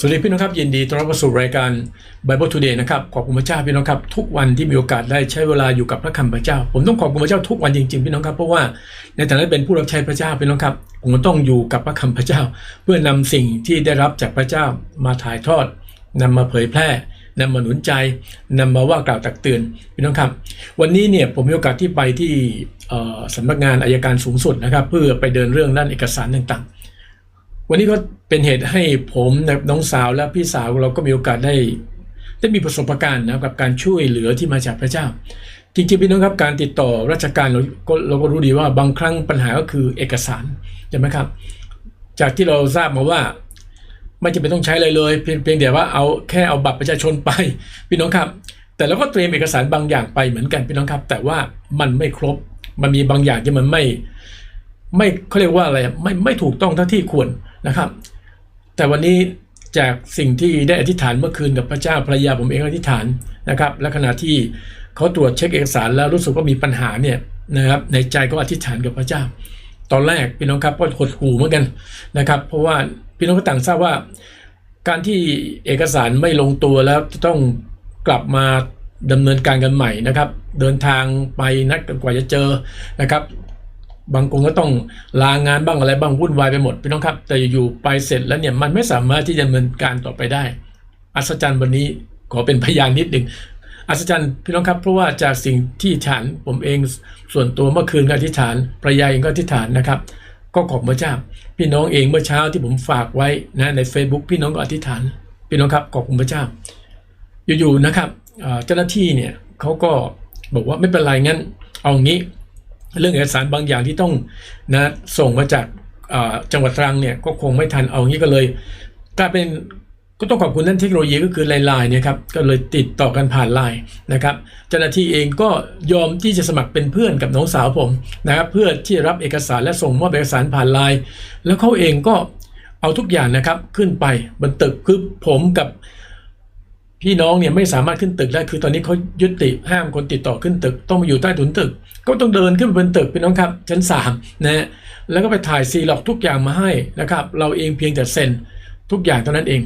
สวัสดีพี่น้องครับยินดีต้อนรับสู่รายการ Bible Today นะครับขอบคุณพระเจ้าพี่น้องครับทุกวันที่มีโอกาสได้ใช้เวลาอยู่กับพระคำพระเจ้า ผมต้องขอบคุณพระเจ้าทุกวันจริงๆพี่น้องครับเพราะว่าในฐานะเป็นผู้รับใช้พระเจ้าพี่น้องครับผมต้องอยู่กับพระคำพระเจ้า เพื่อนำสิ่งที่ได้รับจากพระเจ้ามาถ่ายทอดนำมาเผยแพร่นำมาหนุนใจนำมาว่ากล่าวตักเตือนพี่น้องครับวันนี้เนี่ยผมมีโอกาสที่ไปที่สำนักงานอายการสูงสุดนะครับ เพื่อไปเดินเรื่องด้านเอกสารต่างๆ วันนี้ก็เป็นเหตุให้ผมน้องสาวและพี่สาวเราก็มีโอกาสได้ ได้มีประสบการณ์นะครับกับการช่วยเหลือที่มาจากพระเจ้า จริงๆพี่น้องครับการติดต่อราชการเราก็เราก็รู้ดีว่าบางครั้งปัญหาก็คือเอกสารใช่ไหมครับ จากที่เราทราบมาว่าไม่จำเป็นต้องใช้เลยเลยเพียงเพียงแต่ว่าเอาแค่เอาบัตรประชาชนไปพี่น้องครับ แต่เราก็เตรียมเอกสารบางอย่างไปเหมือนกันพี่น้องครับ แต่ว่ามันไม่ครบมันมีบางอย่างที่มันไม่ ไม่เขาเรียกว่าอะไรไม่ไม่ถูกต้องเท่าที่ควร นะครับ แต่วันนี้จากสิ่งที่ได้อธิษฐานเมื่อคืนกับพระเจ้าภรรยาผมเองอธิษฐานนะครับ และขณะที่เขาตรวจเช็คเอกสารแล้วรู้สึกว่ามีปัญหาเนี่ยนะครับในใจก็อธิษฐานกับพระเจ้า ตอนแรกพี่น้องครับก็หดหูเหมือนกันนะครับ เพราะว่าพี่น้องก็ต่างทราบว่า การที่เอกสารไม่ลงตัวแล้วจะต้องกลับมาดำเนินการกันใหม่นะครับ เดินทางไปนัดกันกว่าจะเจอนะครับ บางคนก็ต้องลางานบ้างอะไรบ้างวุ่นวายไปหมดพี่น้องครับ แต่อยู่ไปเสร็จแล้วเนี่ยมันไม่สามารถที่จะดำเนินการต่อไปได้ อัศจรรย์วันนี้ขอเป็นพยานนิดหนึ่งอัศจรรย์พี่น้องครับเพราะว่าจากสิ่งที่ฐานผมเองส่วนตัวเมื่อคืนก็อธิษฐานภรรยาเองก็อธิษฐานนะครับ ก็ขอบพระเจ้า พี่น้องเองเมื่อเช้าที่ผมฝากไว้นะใน Facebook พี่น้องก็อธิษฐาน พี่น้องครับขอบคุณพระเจ้า อยู่ๆนะครับเจ้าหน้าที่เนี่ยเขาก็บอกว่าไม่เป็นไรงั้น เอางี้ เรื่องเอกสารบางอย่างที่ต้องนะส่งมาจากจังหวัดตรังเนี่ยก็คงไม่ทันเอางี้ก็เลยกลายเป็นก็ต้องขอบคุณนั่นเทคโนโลยีก็คือไลน์เนี่ยครับก็เลยติดต่อกันผ่านไลน์นะครับเจ้าหน้าที่เองก็ยอมที่จะสมัครเป็นเพื่อนกับน้องสาวผมนะครับเพื่อที่รับเอกสารและส่งมอบเอกสารผ่านไลน์แล้วเขาเองก็เอาทุกอย่างนะครับขึ้นไปบนตึกคือผมกับ พี่น้องเนี่ยไม่สามารถขึ้นตึกได้คือตอนนี้เขายุติห้ามคนติดต่อขึ้นตึก ต้องมาอยู่ใต้ถุนตึก ก็ต้องเดินขึ้นไปบนตึกพี่น้องครับ ชั้นสามนะฮะแล้วก็ไปถ่ายซีล็อกทุกอย่างมาให้นะครับ เราเองเพียงแต่เซ็นทุกอย่างเท่านั้นเอง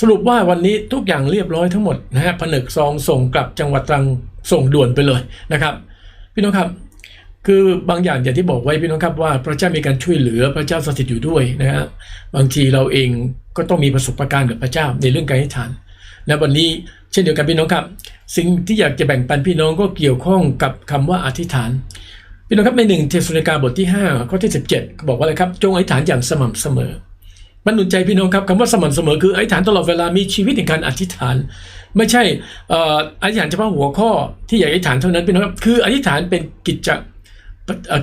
สรุปว่าวันนี้ทุกอย่างเรียบร้อยทั้งหมดนะฮะผนึกซองส่งกลับจังหวัดตรังส่งด่วนไปเลยนะครับ พี่น้องครับ คือบางอย่างอย่างที่บอกไว้พี่น้องครับว่าพระเจ้ามีการช่วยเหลือพระเจ้าสถิตอยู่ด้วยนะฮะบางทีเราเองก็ต้องมีประสบการณ์กับพระเจ้าในเรื่องการอธิษฐาน และวันนี้เช่นเดียวกันพี่น้องครับ สิ่งที่อยากจะแบ่งปันพี่น้องก็เกี่ยวข้องกับคำว่าอธิษฐาน พี่น้องครับในหนึ่งเทสโลนิกาบทที่5ข้อที่ 17 ก็บอกว่าอะไรครับ จงอธิษฐานอย่างสม่ำเสมอมันหนุนใจพี่น้องครับคำว่าสม่ำเสมอคืออธิษฐานตลอดเวลามีชีวิตในการอธิษฐาน ไม่ใช่อออธิษฐานเฉพาะหัวข้อที่อยากอธิษฐานเท่านั้นพี่น้องครับคืออธิษฐานเป็นกิจ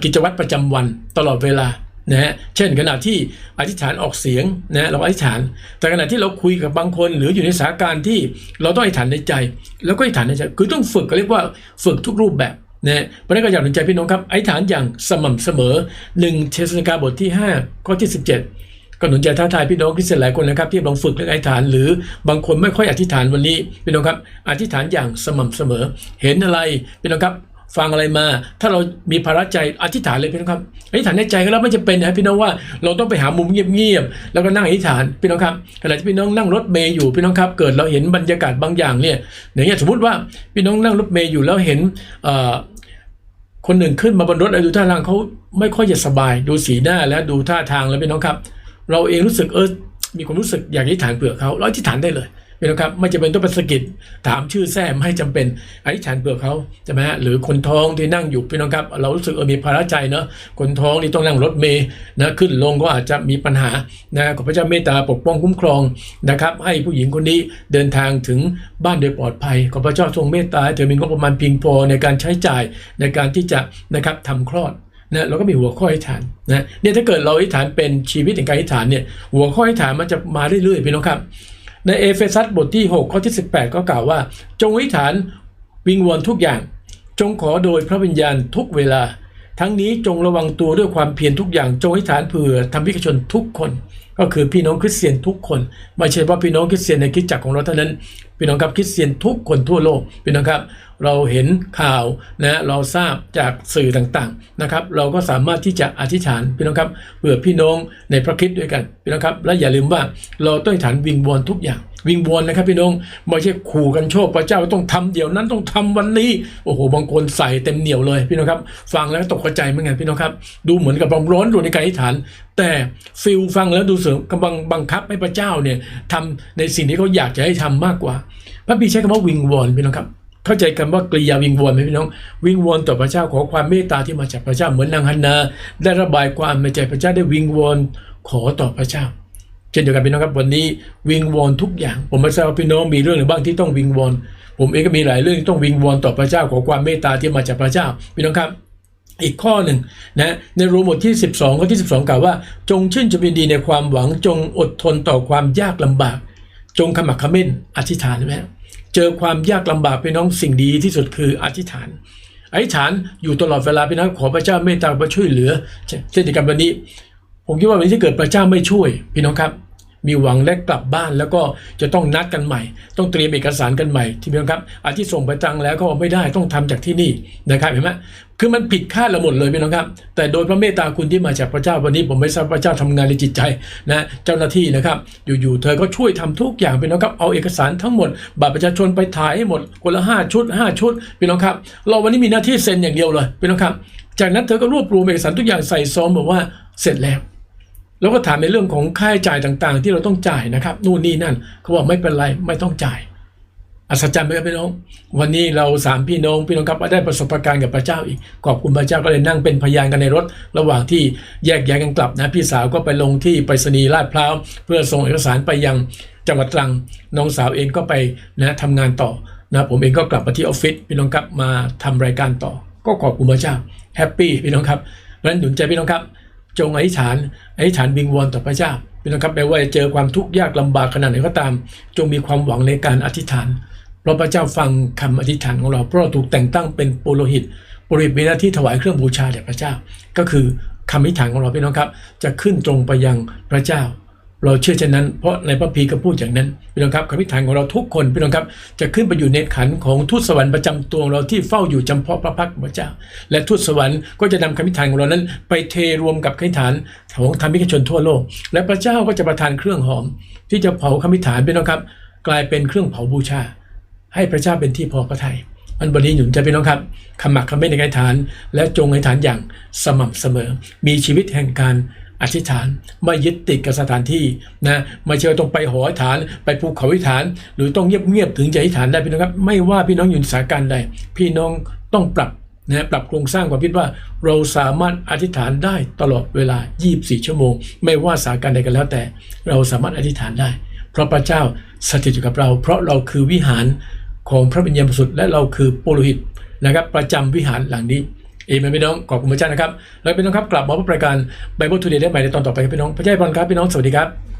กิจวัตรประจำวันตลอดเวลา นะฮะเช่นขณะที่อธิษฐานออกเสียงนะเราอธิษฐาน แต่ขณะที่เราคุยกับบางคน หรืออยู่ในสถานการณ์ที่เราต้องอธิษฐานในใจ แล้วก็อธิษฐานในใจคือต้องฝึกก็เรียกว่าฝึกทุกรูปแบบนะเพราะนั้นก็อยากหนุนใจพี่น้องครับอธิษฐานอย่างสม่ำเสมอหนึ่งเทสนิกาบทที่ 5 ข้อที่ 17 ก็หนุนใจท้าทายพี่น้องคริสเตียนหลายคนนะครับ ที่ลองฝึกเรื่องอธิษฐาน หรือบางคนไม่ค่อยอธิษฐานวันนี้พี่น้องครับอธิษฐานอย่างสม่ำเสมอ เห็นอะไรพี่น้องครับ ฟังอะไรมา ถ้าเรามีภาระใจอธิษฐานเลยพี่น้องครับอธิษฐานในใจก็แล้วไม่จะเป็นนะพี่น้องว่าเราต้องไปหามุมเงียบๆแล้วก็นั่งอธิษฐานพี่น้องครับขณะที่พี่น้องนั่งรถเมย์อยู่พี่น้องครับ เกิดเราเห็นบรรยากาศบางอย่างเนี่ยอย่างเงี้ยสมมติว่าพี่น้องนั่งรถเมย์อยู่แล้วเห็นคนหนึ่งขึ้นมาบนรถดูท่าทางเขาไม่ค่อยจะสบาย ดูสีหน้าแล้วดูท่าทางแล้วพี่น้องครับ เราเองรู้สึกเออมีความรู้สึกอยากอธิษฐานเผื่อเขาเราอธิษฐานได้เลย พี่น้องครับไม่จำเป็นต้องไปสกิดถามชื่อแท้ไม่จำเป็นอธิษฐานเผื่อเขาใช่ไหมฮะหรือคนท้องที่นั่งอยู่พี่น้องครับ เรารู้สึกเออมีภาระใจเนอะคนท้องนี่ต้องนั่งรถเมย์นะขึ้นลงก็อาจจะมีปัญหานะขอพระเจ้าเมตตาปกป้องคุ้มครองนะครับให้ผู้หญิงคนนี้เดินทางถึงบ้านโดยปลอดภัยขอพระเจ้าทรงเมตตาเธอมีงบประมาณเพียงพอในการใช้จ่ายในการที่จะนะครับทำคลอดนะเราก็มีหัวข้ออธิษฐานนะเนี่ยถ้าเกิดเราอธิษฐานเป็นชีวิตในการอธิษฐานเนี่ยหัวข้ออธิษฐานมันจะมาเรื่อยๆพี่น้องครับ ในเอเฟซัสบทที่ 6 ข้อที่ 18 ก็กล่าวว่า จงวิฐานวิงวอนทุกอย่าง จงขอโดยพระวิญญาณทุกเวลา ทั้งนี้จงระวังตัวด้วยความเพียรทุกอย่าง จงวิฐานเผื่อทำพิกชนทุกคน ก็คือพี่น้องคริสเตียนทุกคนไม่ใช่ว่าพี่น้องคริสเตียนในคริสตจักรของเราเท่านั้นพี่น้องครับคริสเตียนทุกคนทั่วโลกพี่น้องครับ เราเห็นข่าวนะเราทราบจากสื่อต่างๆนะครับเราก็สามารถที่จะอธิษฐานพี่น้องครับเผื่อพี่น้องในพระคริสต์ด้วยกันพี่น้องครับและอย่าลืมว่าเราต้องอธิษฐานวิงวอนทุกอย่าง วิงวอนนะครับพี่น้องไม่ใช่ขู่กันโชคพระเจ้าต้องทำเดี๋ยวนั้นต้องทำวันนี้โอ้โหบางคนใส่เต็มเหนียวเลยพี่น้องครับฟังแล้วตกใจเหมือนกันพี่น้องครับดูเหมือนกับบองร้อนรนในการอธิษฐาน แต่ฟิลฟังแล้วดูเสือกำลังบังคับให้พระเจ้าเนี่ยทำในสิ่งที่เขาอยากจะให้ทำมากกว่า พระบีใช้คำว่าวิงวอนพี่น้องครับ เข้าใจกันว่ากริยาวิงวอนไหมพี่น้อง วิงวอนต่อพระเจ้าขอความเมตตาที่มาจากพระเจ้าเหมือนนางฮันนา ได้ระบายความในใจพระเจ้าได้วิงวอนขอต่อพระเจ้า เช่นเดียวกันพี่น้องครับวันนี้วิงวอนทุกอย่าง ผมไม่ทราบว่าพี่น้องมีเรื่องหรือบ้างที่ต้องวิงวอนผมเองก็มีหลายเรื่องที่ต้องวิงวอนต่อพระเจ้าขอความเมตตาที่มาจากพระเจ้าพี่น้องครับอีกข้อหนึ่งนะในโรมบทที่ 12ข้อที่ 12 กล่าวว่า จงชื่นชมยินดีในความหวังจงอดทนต่อความยากลำบาก จงขมักขม้นอธิษฐานใช่ไหม เจอความยากลำบากพี่น้องสิ่งดีที่สุดคืออธิษฐานอธิษฐานอยู่ตลอดเวลาพี่น้องขอพระเจ้าเมตตามาช่วยเหลือเช่นเช่นเดียวกันวันนี้ ผมคิดว่าวันนี้ถ้าเกิดพระเจ้าไม่ช่วยพี่น้องครับ มีหวังและกลับบ้านแล้วก็จะต้องนัดกันใหม่ ต้องเตรียมเอกสารกันใหม่ที่เพี่น้องครับอาที่ส่งไปตังแล้วก็ไม่ได้ต้องทำจากที่นี่นะครับเห็นไหมคือมันผิดคาดเราหมดเลยพี่น้องครับ แต่โดยพระเมตตาคุณที่มาจากพระเจ้าวันนี้ผมไม่ทราบพระเจ้าทำงานในจิตใจนะเจ้าหน้าที่นะครับ อยู่ๆเธอก็ช่วยทำทุกอย่างพี่น้องครับเอาเอกสารทั้งหมดบัตรประชาชนไปถ่ายให้หมดคนละห้าชุดห้าชุดพี่น้องครับเราวันนี้มีหน้าที่เซ็นอย่างเดียวเลยพี่น้องครับ จากนั้นเธอก็รวบรวมเอกสารทุกอย่างใส่ซองบอกว่าเสร็จแล้ว แล้วก็ถามในเรื่องของค่าใช้จ่ายต่างๆ ที่เราต้องจ่ายนะครับนู่นนี่นั่นเขาบอกไม่เป็นไรไม่ต้องจ่าย อัศจรรย์ไหมครับพี่น้อง วันนี้เราสามพี่น้องพี่น้องครับได้ประสบการณ์กับพระเจ้าอีกขอบคุณพระเจ้าก็เลยนั่งเป็นพยานกันในรถ ระหว่างที่แยกย้ายกันกลับนะพี่สาวก็ไปลงที่ไปรษณีย์ลาดพร้าวเพื่อส่งเอกสารไปยังจังหวัดตรังน้องสาวเองก็ไปนะทำงานต่อนะผมเองก็กลับมาที่ออฟฟิศพี่น้องครับมาทำรายการต่อ ก็ขอบคุณพระเจ้าแฮปปี้พี่น้องครับเพราะฉะนั้นหนุนใจพี่น้องครับ จงอธิษฐานอธิษฐานวิงวอนต่อพระเจ้าพี่น้องครับแม้ว่าจะเจอความทุกข์ยากลำบากขนาดไหนก็ตาม จงมีความหวังในการอธิษฐาน เพราะพระเจ้าฟังคำอธิษฐานของเรา เพราะเราถูกแต่งตั้งเป็นปุโรหิตปุโรหิตมีหน้าที่ถวายเครื่องบูชาแด่พระเจ้า ก็คือคำอธิษฐานของเราพี่น้องครับ จะขึ้นตรงไปยังพระเจ้า เราเชื่อเช่นนั้น เพราะในพระพีก็พูดอย่างนั้นพี่น้องครับคำอธิษฐานของเราทุกคนพี่น้องครับจะขึ้นไปอยู่ในขันของทูตสวรรค์ประจำตัวของเราที่เฝ้าอยู่จำเพาะพระพักตร์พระเจ้า และทูตสวรรค์ก็จะนำคำอธิษฐานของเรานั้น ไปเทรวมกับคำอธิษฐานของธรรมิกชนทั่วโลก และพระเจ้าก็จะประทานเครื่องหอม ที่จะเผาคำอธิษฐานพี่น้องครับ กลายเป็นเครื่องเผาบูชา ให้พระเจ้าเป็นที่พอพระทัยมันบดีหนุนใจพี่น้องครับขมักเขม้นในการอธิษฐาน และจงอธิษฐานอย่างสม่ำเสมอ มีชีวิตแห่งการ อธิษฐานไม่ยึดติดกับสถานที่นะไม่ใช่ว่าต้องไปหออธิษฐาน ไปภูเขาอธิษฐาน หรือต้องเงียบๆถึงจะอธิษฐานได้พี่น้องครับ ไม่ว่าพี่น้องอยู่ในสถานการณ์ใดพี่น้องต้องปรับนะปรับโครงสร้างความคิดว่าเราสามารถอธิษฐานได้ตลอดเวลา 24 ชั่วโมง ไม่ว่าสถานการณ์ใดกันแล้วแต่ เราสามารถอธิษฐานได้ เพราะพระเจ้าสถิตอยู่กับเรา เพราะเราคือวิหารของพระวิญญาณบริสุทธิ์และเราคือปุโรหิตนะครับประจำวิหารหลังนี้ อเมนพี่น้องขอบคุณพระเจ้านะครับ แล้วพี่น้องครับกลับมาพบรายการไบเบิลทูเดย์ได้ใหม่ในตอนต่อไปครับพี่น้องพระเจ้าพรครับพี่น้องสวัสดีครับ